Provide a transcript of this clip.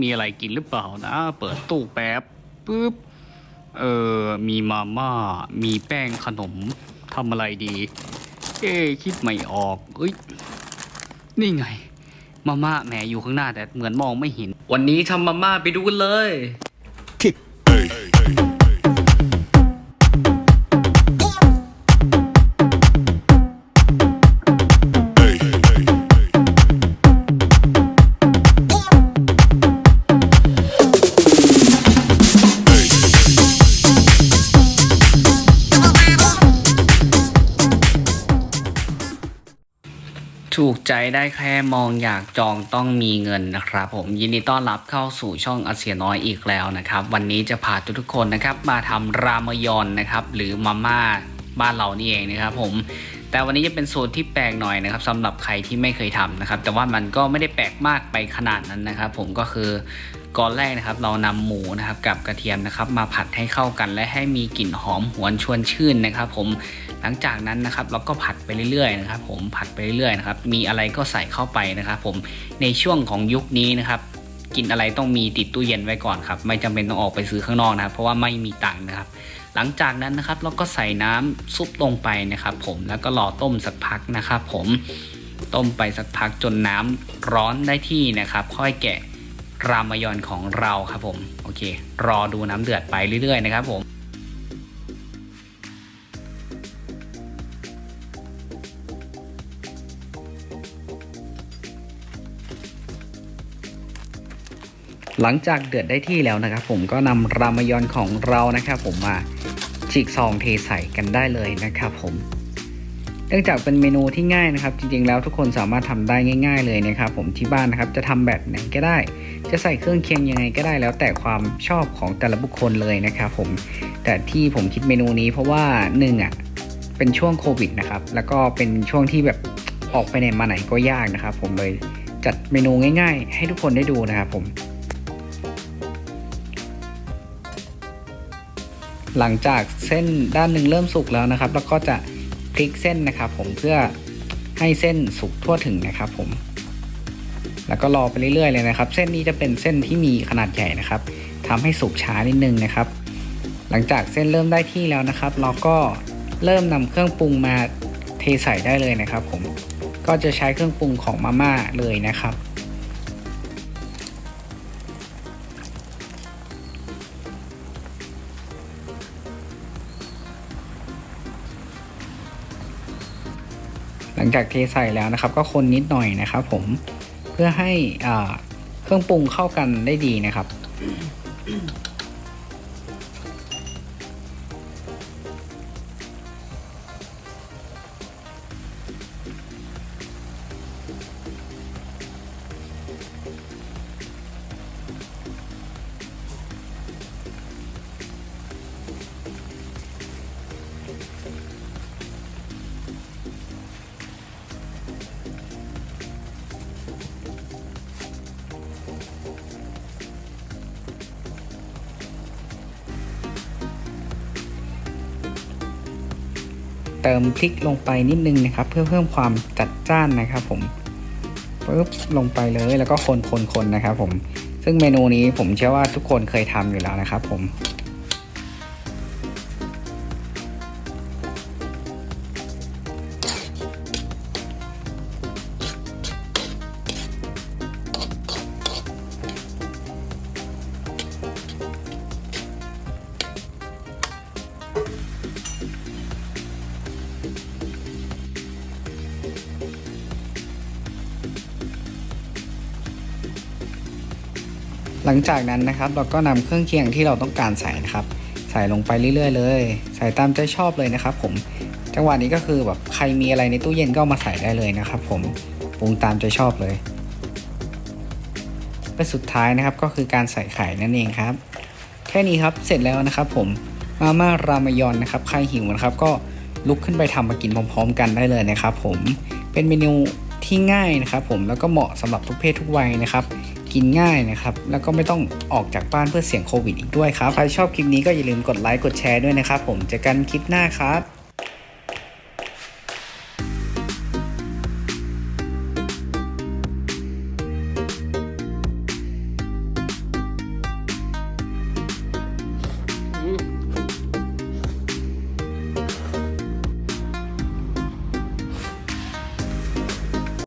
มีอะไรกินหรือเปล่านะ เปิดตู้แป๊บปุ๊บ เออ มีมาม่า มีแป้งขนมทำอะไรดี เอ๊คิดไม่ออกเอ้ย นี่ไง มาม่าแหมอยู่ข้างหน้าแต่เหมือนมองไม่เห็น วันนี้ทำมาม่าไปดูกันเลย ถูกใจได้แค่มองอยากจองต้องมีเงินนะครับ ผมยินดีต้อนรับเข้าสู่ช่องอาเซียน้อยอีกแล้วนะครับ วันนี้จะพาทุกๆคนนะครับ มาทำรามยอนนะครับ หรือมาม่าบ้านเรานี่เองนะครับผมแต่วันนี้จะเป็นสูตรที่แปลกหน่อยนะครับสำหรับใครที่ไม่เคยทำนะครับ แต่ว่ามันก็ไม่ได้แปลกมากไปขนาดนั้นนะครับ ผมก็คือ ก่อนแรกนะครับ เรานำหมูนะครับกับกระเทียมนะครับ มาผัดให้เข้ากัน และให้มีกลิ่นหอมหวนชวนชื่นนะครับ ผมหลังจากนั้นนะครับ เราก็ผัดไปเรื่อยๆนะครับ ผมผัดไปเรื่อยๆนะครับ มีอะไรก็ใส่เข้าไปนะครับ ผมในช่วงของยุคนี้นะครับกินอะไรต้องมีติดตู้เย็นไว้ก่อนครับ ไม่จำเป็นต้องออกไปซื้อข้างนอกนะครับเพราะว่าไม่มีตังค์นะครับ หลังจากนั้นนะครับเราก็ใส่น้ำซุปลงไปนะครับ ผมแล้วก็รอต้มสักพักนะครับ ผมต้มไปสักพักจนน้ำร้อนได้ที่นะครับ ค่อยแกะ รามยอนของเราครับผม โอเค รอดูน้ำเดือดไปเรื่อยๆนะครับผมหลังจากเดือดได้ที่แล้วนะครับ ผมก็นำรามยอนของเรานะครับ ผมมาฉีกซองเทใส่กันได้เลยนะครับผม นื่องจากเป็นเมนูที่ง่ายนะครับ จริงๆแล้วทุกคนสามารถทำได้ง่าย ๆ เลยนะครับ ผมที่บ้านนะครับจะทำแบบไหนก็ได้ จะใส่เครื่องเคียงยังไงก็ได้ แล้วแต่ความชอบของแต่ละบุคคลเลยนะครับผมแต่ที่ผมคิดเมนูนี้เพราะว่าหนึ่งอะเป็นช่วงโควิดนะครับแล้วก็เป็นช่วงที่แบบออกไปไหนมาไหนก็ยากนะครับ ผมเลยจัดเมนูง่าย ๆ ให้ทุกคนได้ดูนะครับผมหลังจากเส้นด้านหนึ่งเริ่มสุกแล้วนะครับ แล้วก็จะ ลิกเส้นนะครับ ผมเพื่อให้เส้นสุกทั่วถึงนะครับ ผม แล้วก็รอไปเรื่อยๆเลยนะครับ เส้นนี้จะเป็นเส้นที่มีขนาดใหญ่นะครับทำให้สุกช้านิดนึงนะครับ หลังจากเส้นเริ่มได้ที่แล้วนะครับ เราก็เริ่มนำเครื่องปรุงมาเทใส่ได้เลยนะครับ ผมก็จะใช้เครื่องปรุงของมาม่าเลยนะครับ หลังจากเทใส่แล้วนะครับ ก็คนนิดหน่อยนะครับผมเพื่อให้เครื่องปรุงเข้ากันได้ดีนะครับ เติมพริกลงไปนิดนึงนะครับ เพื่อเพิ่มความจัดจ้านนะครับผมปึ๊บลงไปเลยแล้วก็คนคนคนนะครับผมซึ่งเมนูนี้ผมเชื่อว่าทุกคนเคยทำอยู่แล้วนะครับผม หลังจากนั้นนะครับเราก็นำเครื่องเคียงที่เราต้องการใส่นะครับ ใส่ลงไปเรื่อยๆ เลย ใส่ตามใจชอบเลยนะครับ ผมจังหวะนี้ก็คือแบบใครมีอะไรในตู้เย็นก็ามาใส่ได้เลยนะครับ ผมปรุงตามใจชอบเลยและสุดท้ายนะครับก็คือการใส่ไข่นั่นเองครับ แค่นี้ครับเสร็จแล้วนะครับ ผมมาม่ารามยอนนะครับใครหิวนะครับก็ลุกขึ้นไปทำมากินพร้อม ๆ กันได้เลยนะครับ ผมเป็นเมนู ที่ง่ายนะครับผมแล้วก็เหมาะสำหรับทุกเพศทุกวัยนะครับกินง่ายนะครับแล้วก็ไม่ต้องออกจากบ้านเพื่อเสี่ยงโควิดอีกด้วยครับใครชอบคลิปนี้ก็อย่าลืมกดไลค์กดแชร์ด้วยนะครับผมเจอกันคลิปหน้าครับ